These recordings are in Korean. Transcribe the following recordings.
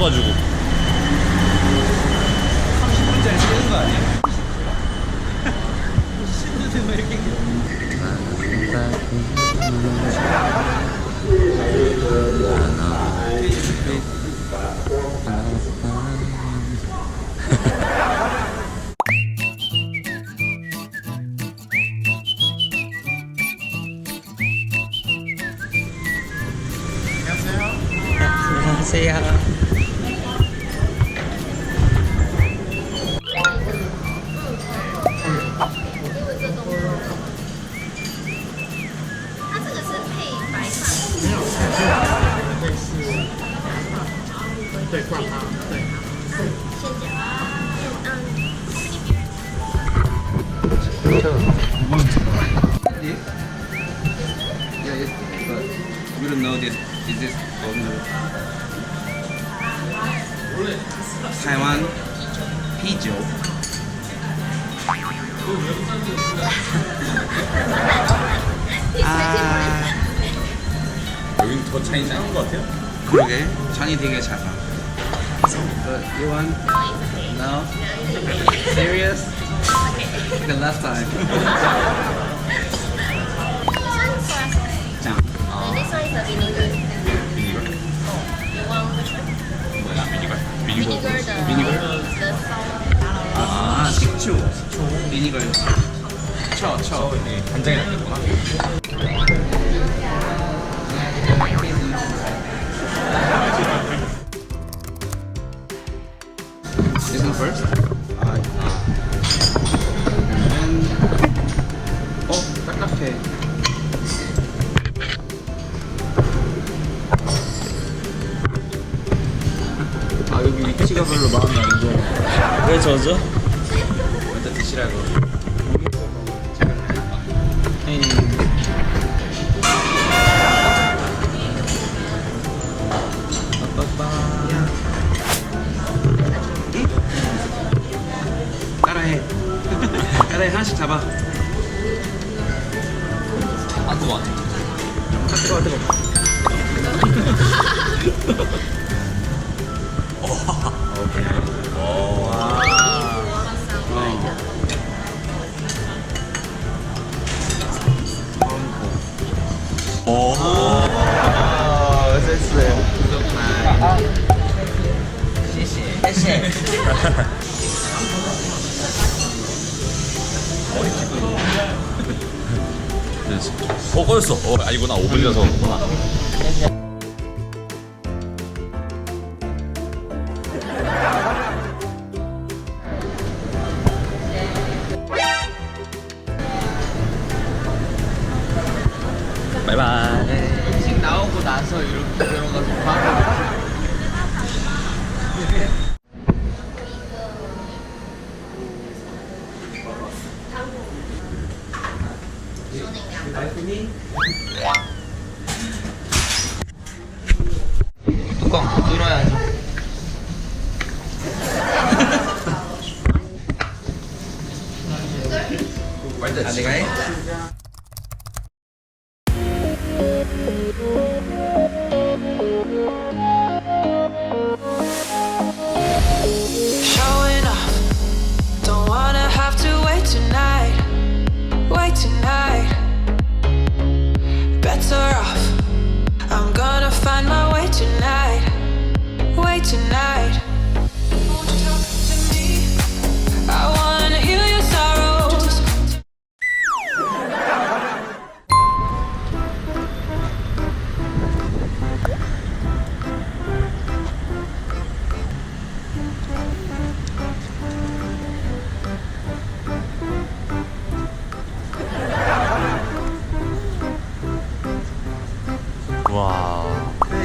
찢어가지고 30분짜리 쓰는 거 아니야? 신는데 왜 이렇게 안녕하세요. Yeah, 아, 여긴 더 차이 작은 것 같아요? 그러게 잔이 되게 작아. But you want? No. Serious? The last time. This one first. 아, and then 어. 아 여기 위치가 별로 마음에 안 들어. 왜 져죠? 뜨거 안 뜨거 아 뜨거워 뜨거워. 오 아, 됐어요. 구독만. 어 꺼졌어. 어 아니구나. 5분이라서 그렇구나. 바이바이. 음식 나오고 나서 이렇게 들어가서 바 뚜껑 뚫어야죠. 아, 내가 해?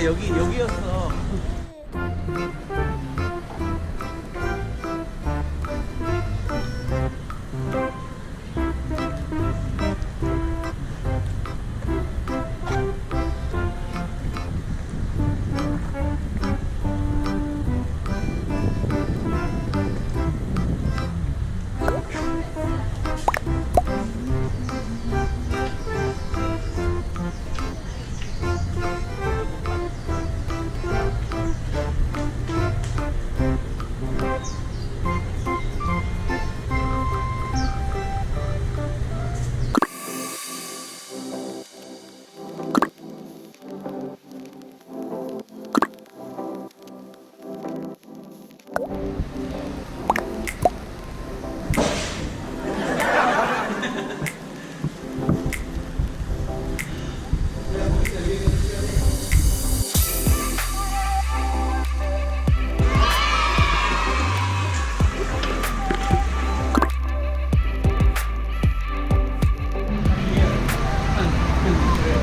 여기 여기였어.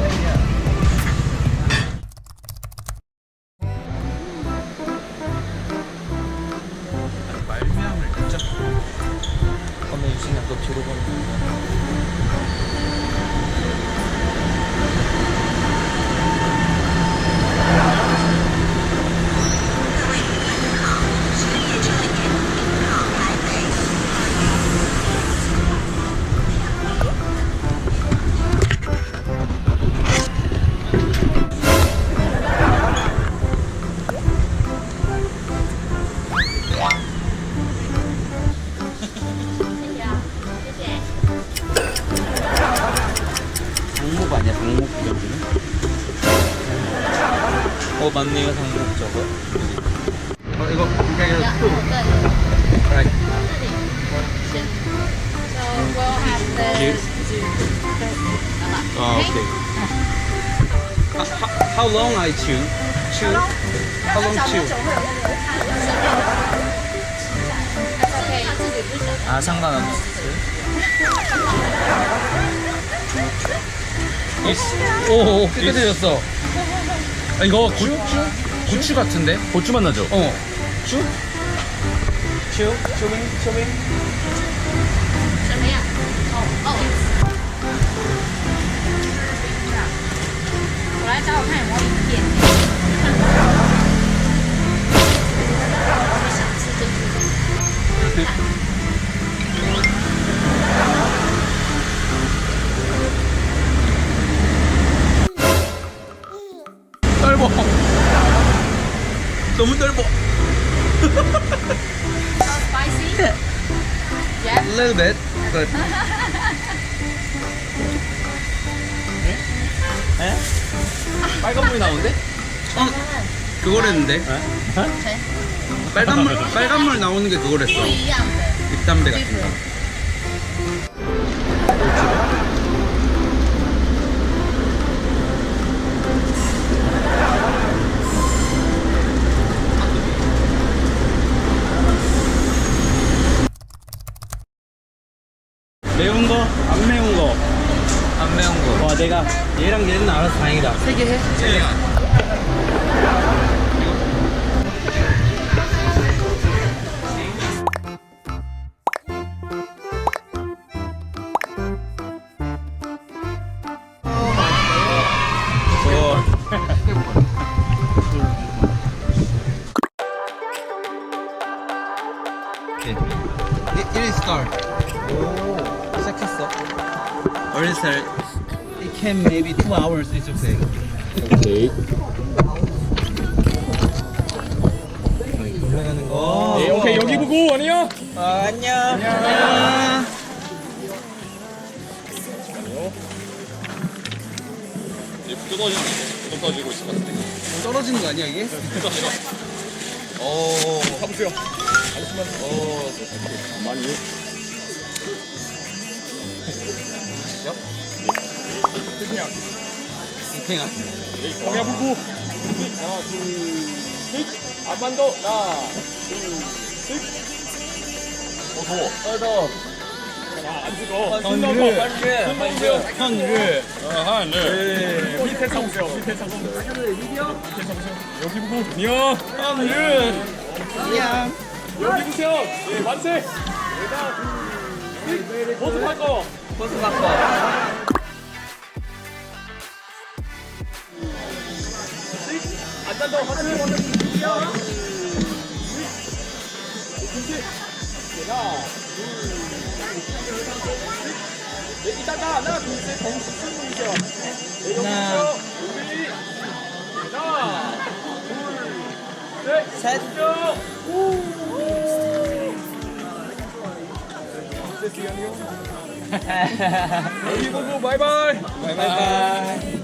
Yeah. 어 맞네요 상복 저거 어 이거 굉장히 또 right Oh, okay. How, how, how long I chew? Chew? How long chew? 아 상관없어. 오, 오 깨끗해졌어. 아, 이거 고, 고추 같은데? 고추 맛 나죠? 어. 슈? 슈? 쇼밍? 쇼밍? Yeah. A little bit, but 빨간 불이 나오는데? 어, 그거랬는데. 빨간물 빨간물 나오는 게 그거랬어. 不一样的。 입담배 같은 거. 내가 얘랑 얘는 알아서 다행이다. 세 개 해? Is start. 시작했어. Start. It can maybe two hours. It's okay. 오케이. 올라가는 거. 네, 오케이 여기 보고 아니요. 아, 안녕. 안녕. 뜯어지는 뜯어지고 있을 것 같아. 떨어지는 거 아니야 이게? 오. 가보세요. 잠시만. 어. 많이. 그냥 경야 불고. 하나, 둘, 셋. 앞만 더. 하나, 둘, 셋. 어, 더워. 어, 더워. 아, 안. 현율. 현율. 아, 하늘. 밑에 잡으세요. 밑에 잡으세요. 밑에 잡으세요. 여기 보고. 안녕. 현율. 그냥 여기 보세요. 예, 만세. 모습 할 거. 버스 바꿔. 여기 보고 바이바이. 바이바이.